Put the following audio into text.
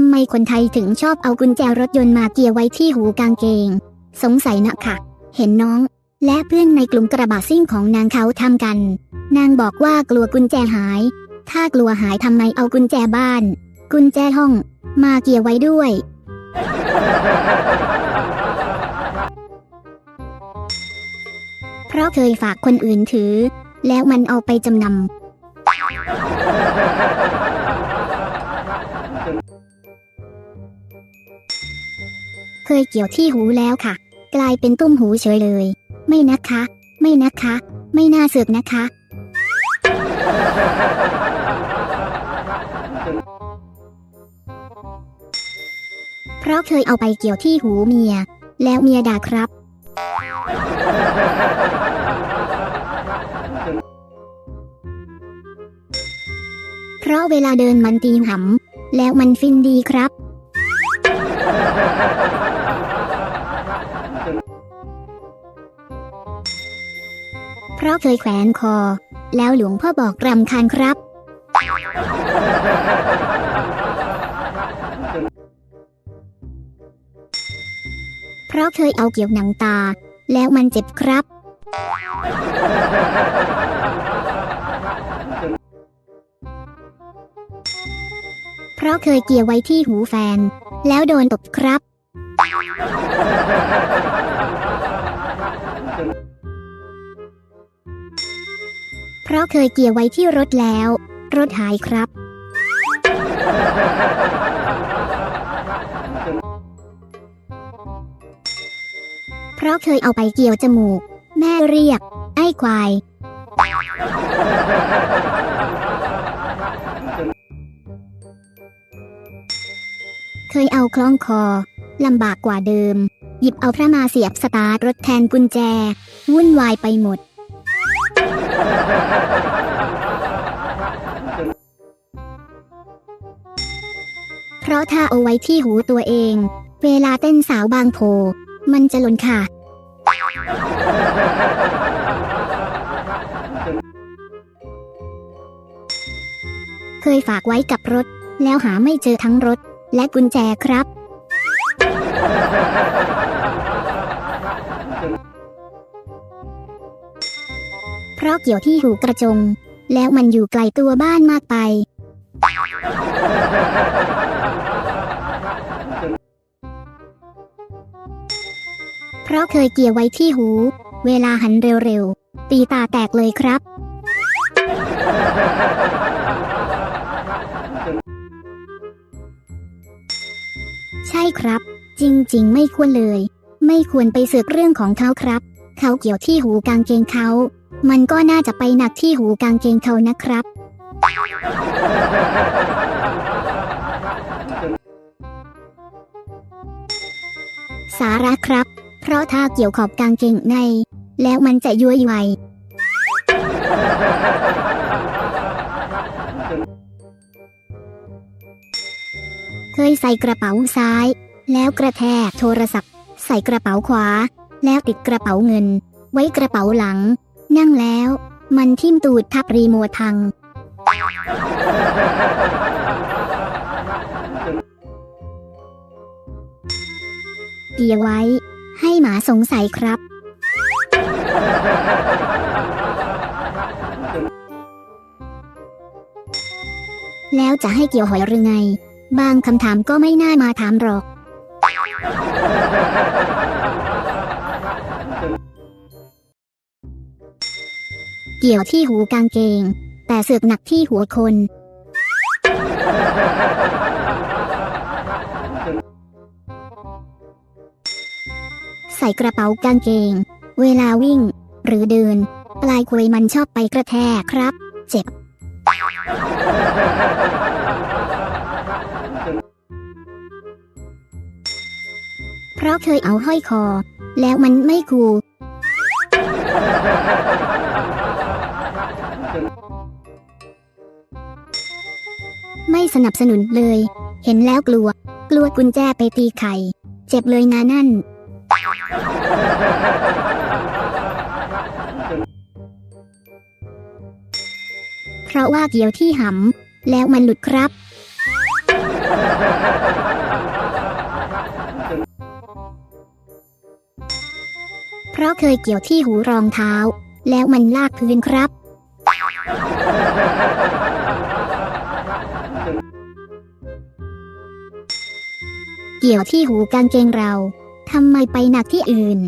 ำไมคนไทยถึงชอบเอากุญแจรถยนต์มาเกี่ยวไว้ที่หูกางเกง สงสัยนะค่ะ เห็นน้อง และเพื่อนในกลุ่มกระบะซิ่งของนางเขาทำกัน นางบอกว่ากลัวกุญแจหาย ถ้ากลัวหายทำไมเอากุญแจบ้าน กุญแจห้อง มาเกี่ยวไว้ด้วย เพราะเคยฝากคนอื่นถือ แล้วมันเอาไปจำนำ เคยเกี่ยวที่หูแล้วค่ะ กลายเป็นตุ้มหูเฉยเลย ไม่นะคะ ไม่นะคะ ไม่น่าเสือกนะคะ เพราะเคยเอาไปเกี่ยวที่หูเมีย แล้วเมียด่าครับ เพราะเวลาเดินมันตีหำแล้วมันฟินดีครับ เพราะเคยแขวนคอ แล้วหลวงพ่อบอกรำคาญครับ เพราะเคยเอาเกี่ยวหนังตา แล้วมันเจ็บครับ เพราะเคยเกี่ยวไว้ที่หูแฟน แล้วโดนตบครับ เพราะเคยเกี่ยวไว้ที่รถแล้ว รถหายครับ เพราะเคยเอาไปเกี่ยวจมูก แม่เรียก ไอ้ควาย เคยเอาคล้องคอ ลำบากกว่าเดิม หยิบเอาพระมาเสียบสตาร์ทรถแทนกุญแจ วุ่นวายไปหมด เพราะถ้าเอาไว้ที่หูตัวเอง เวลาเต้นสาวบางโพ มันจะหล่นค่ะ เคยฝากไว้กับรถ แล้วหาไม่เจอทั้งรถ และกุญแจครับ เพราะเกี่ยวที่หูกระจง แล้วมันอยู่ไกลตัวบ้านมากไป เพราะเคยเกี่ยวไว้ที่หู เวลาหันเร็วๆ ตีตาแตกเลยครับ ใช่ครับ จริงๆ ไม่ควรเลย ไม่ควรไปเสือกเรื่องของเขาครับ เขาเกี่ยวที่หูกางเกงเขา มันก็น่าจะไปหนักที่หูกางเกงเขานะครับ สาระครับ เพราะถ้าเกี่ยวขอบกางเกงใน แล้วมันจะย้วยไวเคยใส่กระเป๋าซ้าย แล้วกระแทกโทรศัพท์ ใส่กระเป๋าขวา แล้วติดกระเป๋าเงิน ไว้กระเป๋าหลัง นั่งแล้ว มันทิ่มตูดทับรีโมทัง เกียร์ไว้ ให้หมาสงสัยครับ แล้วจะให้เกี่ยวหอยหรือไง บางคำถามก็ไม่น่ามาถามหรอก เกี่ยวที่หูกางเกง แต่เสือกหนักที่หัวคน ใส่กระเป๋ากางเกง เวลาวิ่ง หรือเดิน ปลายควยมันชอบไปกระแทกครับ เจ็บ เพราะเคยเอาห้อยคอ แล้วมันไม่คูล ไม่สนับสนุนเลย เห็นแล้วกลัว กลัวกุญแจไปตีไข่ เจ็บเลยนะนั่น เพราะว่าเกี่ยวที่หำ แล้วมันหลุดครับ เพราะเคยเกี่ยวที่หูรองเท้า แล้วมันลากพื้นครับ เกี่ยวที่หูกางเกงเรา ทำไมไปหนักที่อื่น